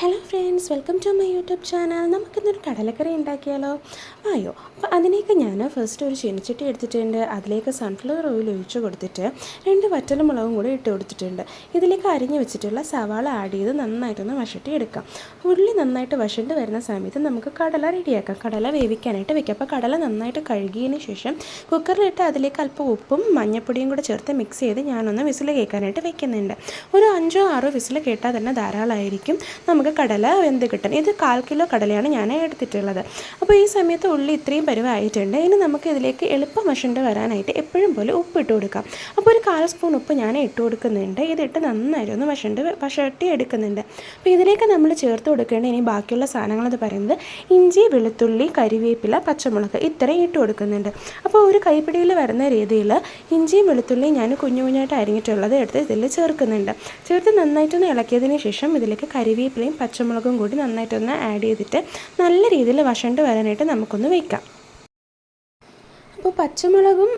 Hello friends welcome to my YouTube channel നമുക്കിന്നൊരു കടലക്കറി ഉണ്ടാക്കിയാലോ? ആയോ? അപ്പോൾ അതിനേക്ക് ഞാൻ ഫസ്റ്റ് ഒരു ചെനിച്ചട്ടി എടുത്തിട്ടുണ്ട്. അതിലേക്ക് സൺഫ്ലവർ ഓയിൽ ഒഴിച്ച് കൊടുത്തിട്ട് രണ്ട് വറ്റൽമുളകും കൂടി ഇട്ട് കൊടുത്തിട്ടുണ്ട്. ഇതിലേക്ക് അരിഞ്ഞ് വെച്ചിട്ടുള്ള സവാള ആഡ് ചെയ്ത് നന്നായിട്ടൊന്ന് വഷട്ടി എടുക്കാം. ഉള്ളി നന്നായിട്ട് വഷണ്ട് വരുന്ന സമയത്ത് നമുക്ക് കടല റെഡിയാക്കാം കടല വേവിക്കാനായിട്ട് വെക്കാം. അപ്പോൾ കടല നന്നായിട്ട് കഴുകിയതിന് ശേഷം കുക്കറിലിട്ട് അതിലേക്ക് അല്പം ഉപ്പും മഞ്ഞപ്പൊടിയും കൂടെ ചേർത്ത് മിക്സ് ചെയ്ത് ഞാനൊന്ന് വിസിൽ കേൾക്കാനായിട്ട് വെക്കുന്നുണ്ട്. ഒരു അഞ്ചോ ആറോ വിസിൽ കേട്ടാൽ തന്നെ ധാരാളമായിരിക്കും. നമുക്ക് കടല വെന്ത് കിട്ടും ഇത് കാൽ കിലോ കടലയാണ് ഞാൻ എടുത്തിട്ടുള്ളത്. അപ്പോൾ ഈ സമയത്ത് ഉള്ളി ഇത്രയും പരുവായിട്ടുണ്ട്. ഇനി നമുക്ക് ഇതിലേക്ക് എളുപ്പം വശണ്ട് വരാനായിട്ട് എപ്പോഴും പോലെ ഉപ്പ് ഇട്ട് കൊടുക്കാം. അപ്പോൾ ഒരു കാൽ സ്പൂൺ ഉപ്പ് ഞാൻ ഇട്ട് കൊടുക്കുന്നുണ്ട്. ഇതിട്ട് നന്നായിട്ട് ഒന്ന് വശണ്ട് വശട്ടി എടുക്കുന്നുണ്ട്. അപ്പോൾ ഇതിലേക്ക് നമ്മൾ ചേർത്ത് കൊടുക്കേണ്ട ഇനി ബാക്കിയുള്ള സാധനങ്ങൾ എന്ന് പറയുന്നത് ഇഞ്ചി വെളുത്തുള്ളി കരിവേപ്പില പച്ചമുളക് ഇത്രയും ഇട്ട് കൊടുക്കുന്നുണ്ട്. അപ്പോൾ ഒരു കൈപ്പിടിയിൽ വരുന്ന രീതിയിൽ ഇഞ്ചിയും വെളുത്തുള്ളിയും ഞാൻ കുഞ്ഞു കുഞ്ഞായിട്ട് അരിഞ്ഞിട്ടുള്ളത് എടുത്ത് ഇതിൽ ചേർക്കുന്നുണ്ട്. ചേർത്ത് നന്നായിട്ടൊന്ന് ഇളക്കിയതിന് ശേഷം ഇതിലേക്ക് കരിവേപ്പിലയും പച്ചമുളകും കൂടി നന്നായിട്ടൊന്ന് ആഡ് ചെയ്തിട്ട് നല്ല രീതിയിൽ വശണ്ട് വരാനായിട്ട് നമുക്കൊന്ന് വയ്ക്കാം അപ്പോൾ പച്ചമുളകും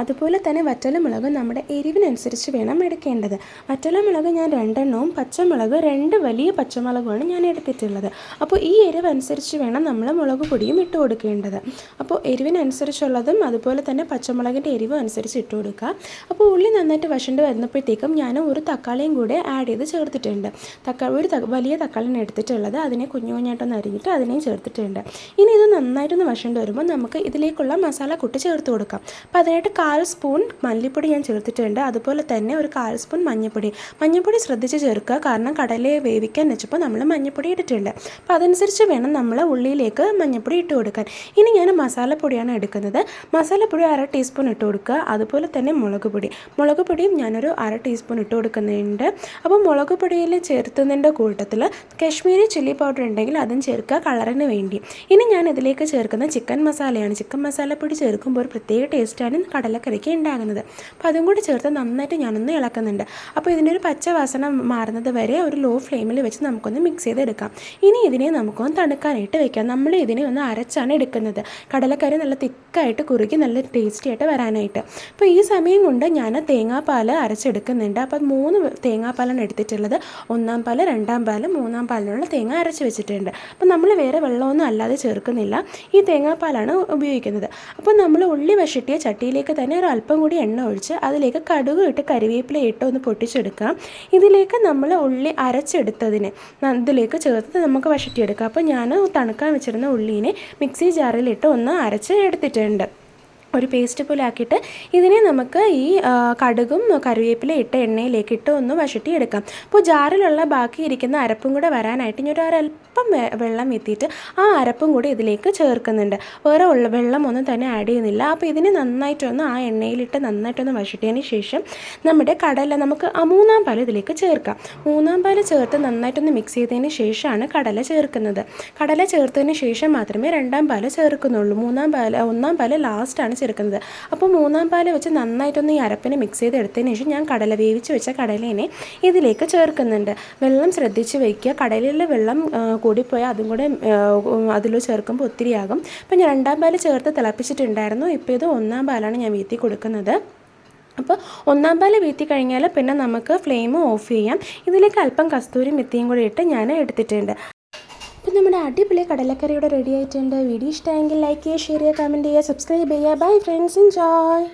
അതുപോലെ തന്നെ വറ്റലമുളകും നമ്മുടെ എരിവിനനുസരിച്ച് വേണം എടുക്കേണ്ടത്. വറ്റലമുളക് ഞാൻ രണ്ടെണ്ണവും പച്ചമുളക് രണ്ട് വലിയ പച്ചമുളകുമാണ് ഞാൻ എടുത്തിട്ടുള്ളത്. അപ്പോൾ ഈ എരിവനുസരിച്ച് വേണം നമ്മൾ മുളക് പൊടിയും ഇട്ട് കൊടുക്കേണ്ടത്. അപ്പോൾ എരിവിനനുസരിച്ചുള്ളതും അതുപോലെ തന്നെ പച്ചമുളകിന്റെ എരിവ് അനുസരിച്ച് ഇട്ട് കൊടുക്കുക. അപ്പോൾ ഉള്ളി നന്നായിട്ട് വശണ്ട് വരുന്നപ്പോഴത്തേക്കും ഞാൻ ഒരു തക്കാളിയും കൂടെ ആഡ് ചെയ്ത് ചേർത്തിട്ടുണ്ട്. തക്കാളി ഒരു വലിയ തക്കാളിയാണ് എടുത്തിട്ടുള്ളത്. അതിനെ കുഞ്ഞു കുഞ്ഞായിട്ടൊന്ന് അരിഞ്ഞിട്ട് അതിനെയും ചേർത്തിട്ടുണ്ട്. ഇനി ഇത് നന്നായിട്ടൊന്ന് വശണ്ട് വരുമ്പോൾ നമുക്ക് ഇതിലേക്കുള്ള മസാല കൂട്ടി ചേർത്ത് കൊടുക്കാം. അപ്പോൾ അതിനായിട്ട് കാൽ സ്പൂൺ മല്ലിപ്പൊടി ഞാൻ ചേർത്തിട്ടുണ്ട്. അതുപോലെ തന്നെ ഒരു കാൽ സ്പൂൺ മഞ്ഞൾപ്പൊടി മഞ്ഞൾപ്പൊടി ശ്രദ്ധിച്ച് ചേർക്കുക. കാരണം കടലയെ വേവിക്കാൻ വെച്ചപ്പോൾ നമ്മൾ മഞ്ഞൾപ്പൊടി ഇട്ടിട്ടുണ്ട്. അപ്പോൾ അതനുസരിച്ച് വേണം നമ്മൾ ഉള്ളിയിലേക്ക് മഞ്ഞൾപ്പൊടി ഇട്ട് കൊടുക്കാൻ. ഇനി ഞാൻ മസാലപ്പൊടിയാണ് എടുക്കുന്നത്. മസാലപ്പൊടി അര ടീസ്പൂൺ ഇട്ട് കൊടുക്കുക. അതുപോലെ തന്നെ മുളക് പൊടി. മുളക് പൊടിയും ഞാനൊരു അര ടീസ്പൂൺ ഇട്ട് കൊടുക്കുന്നുണ്ട്. അപ്പോൾ മുളക് പൊടിയിൽ ചേർത്തുന്നതിന്റെ കൂട്ടത്തിൽ കാശ്മീരി ചില്ലി പൗഡർ ഉണ്ടെങ്കിൽ അതും ചേർക്കുക. കളറിന് വേണ്ടി. ഇനി ഞാൻ ഇതിലേക്ക് ചേർക്കുന്ന ചിക്കൻ മസാലയാണ്. ചിക്കൻ മസാലപ്പൊടി ചേർക്കുമ്പോൾ ഒരു പ്രത്യേക ടേസ്റ്റാണ് കടലക്കറിക്ക് ഉണ്ടാകുന്നത്. അപ്പോൾ അതും കൂടി ചേർത്ത് നന്നായിട്ട് ഞാനൊന്ന് ഇളക്കുന്നുണ്ട്. അപ്പോൾ ഇതിന്റെ ഒരു പച്ച വാസന മാറുന്നത് വരെ ഒരു ലോ ഫ്ലെയിമിൽ വെച്ച് നമുക്കൊന്ന് മിക്സ് ചെയ്തെടുക്കാം. ഇനി ഇതിനെ നമുക്കൊന്ന് തണുക്കാനായിട്ട് വെക്കാം. നമ്മൾ ഇതിനെ ഒന്ന് അരച്ചാണ് എടുക്കുന്നത്. കടലക്കറി നല്ല തിക്കായിട്ട് കുറുകി നല്ല ടേസ്റ്റി ആയിട്ട് വരാനായിട്ട്. അപ്പോൾ ഈ സമയം കൊണ്ട് ഞാൻ തേങ്ങാപ്പാൽ അരച്ചെടുക്കുന്നുണ്ട്. അപ്പോൾ മൂന്ന് തേങ്ങാപ്പാലാണ് എടുത്തിട്ടുള്ളത്. ഒന്നാം പാൽ രണ്ടാം പാൽ മൂന്നാം പാലിനുള്ള തേങ്ങ അരച്ച് വെച്ചിട്ടുണ്ട്. അപ്പോൾ നമ്മൾ വേറെ വെള്ളമൊന്നും അല്ലാതെ ചേർക്കുന്നില്ല. ഈ തേങ്ങാപ്പാലാണ് ഉപയോഗിക്കുന്നത്. അപ്പോൾ നമ്മൾ ഉള്ളി വശട്ടിയ ചട്ടിയിലേക്ക് തന്നെ ഒരു അല്പം കൂടി എണ്ണ ഒഴിച്ച് അതിലേക്ക് കടുക് ഇട്ട് കരിവേപ്പില ഇട്ട് ഒന്ന് പൊട്ടിച്ചെടുക്കാം. ഇതിലേക്ക് നമ്മൾ ഉള്ളി അരച്ചെടുത്തതിന് ഇതിലേക്ക് ചേർത്ത് നമുക്ക് വശട്ടിയെടുക്കാം അപ്പോൾ ഞാൻ തണുക്കാൻ വെച്ചിരുന്ന ഉള്ളീനെ മിക്സി ജാറിലിട്ട് ഒന്ന് അരച്ച് എടുത്തിട്ടുണ്ട്. ഒരു പേസ്റ്റ് പോലെ ആക്കിയിട്ട് ഇതിനെ നമുക്ക് ഈ കടുകും കറിവേപ്പില ഇട്ട എണ്ണയിലേക്ക് ഇട്ട് ഒന്ന് വഴറ്റി എടുക്കാം അപ്പോൾ ജാറിലുള്ള ബാക്കി ഇരിക്കുന്ന അരപ്പും കൂടെ വരാനായിട്ട് ഇനി ഒരു വെ- വെള്ളം എത്തിയിട്ട് ആ അരപ്പും കൂടി ഇതിലേക്ക് ചേർക്കുന്നുണ്ട്. വേറെ ഉള്ള വെള്ളം ഒന്നും തന്നെ ആഡ് ചെയ്യുന്നില്ല. അപ്പോൾ ഇതിനെ നന്നായിട്ടൊന്ന് ആ എണ്ണയിലിട്ട് നന്നായിട്ടൊന്ന് വഴറ്റിയതിന് ശേഷം നമ്മുടെ കടല നമുക്ക് ആ മൂന്നാം പാൽ ഇതിലേക്ക് ചേർക്കാം. മൂന്നാം പാൽ ചേർത്ത് നന്നായിട്ടൊന്ന് മിക്സ് ചെയ്തതിന് ശേഷമാണ് കടല ചേർക്കുന്നത്. കടല ചേർത്തതിന് ശേഷം മാത്രമേ രണ്ടാം പാൽ ചേർക്കുന്നുള്ളൂ. മൂന്നാം പാൽ ഒന്നാം പാൽ ലാസ്റ്റാണ് ചേർക്കുന്നത്. അപ്പോൾ മൂന്നാം പാൽ വെച്ച് നന്നായിട്ടൊന്ന് ഈ അരപ്പിനെ മിക്സ് ചെയ്തെടുത്തതിന് ശേഷം ഞാൻ കടല വേവിച്ച് വെച്ച കടലേനെ ഇതിലേക്ക് ചേർക്കുന്നുണ്ട്. വെള്ളം ശ്രദ്ധിച്ച് വയ്ക്കുക. കടലിലെ വെള്ളം കൂടിപ്പോയാൽ അതും കൂടെ അതിൽ ചേർക്കുമ്പോൾ ഒത്തിരിയാകും. അപ്പം ഞാൻ രണ്ടാം പാൽ ചേർത്ത് തിളപ്പിച്ചിട്ടുണ്ടായിരുന്നു. ഇപ്പോൾ ഇത് ഒന്നാം പാലാണ് ഞാൻ വീത്തി കൊടുക്കുന്നത്. അപ്പോൾ ഒന്നാം പാൽ വീത്തി കഴിഞ്ഞാൽ പിന്നെ നമുക്ക് ഫ്ലെയിം ഓഫ് ചെയ്യാം. ഇതിലേക്ക് അല്പം കസ്തൂരി മെത്തിയും കൂടി ഇട്ട് ഞാൻ എടുത്തിട്ടുണ്ട്. അപ്പോൾ നമ്മുടെ അടിപൊളി കടലക്കറിയുടെ റെഡി ആയിട്ടുണ്ട്. വീഡിയോ ഇഷ്ടമായെങ്കിൽ ലൈക്ക് ചെയ്യുക ഷെയർ ചെയ്യുക കമന്റ് ചെയ്യുക സബ്സ്ക്രൈബ് ചെയ്യുക. Bye friends enjoy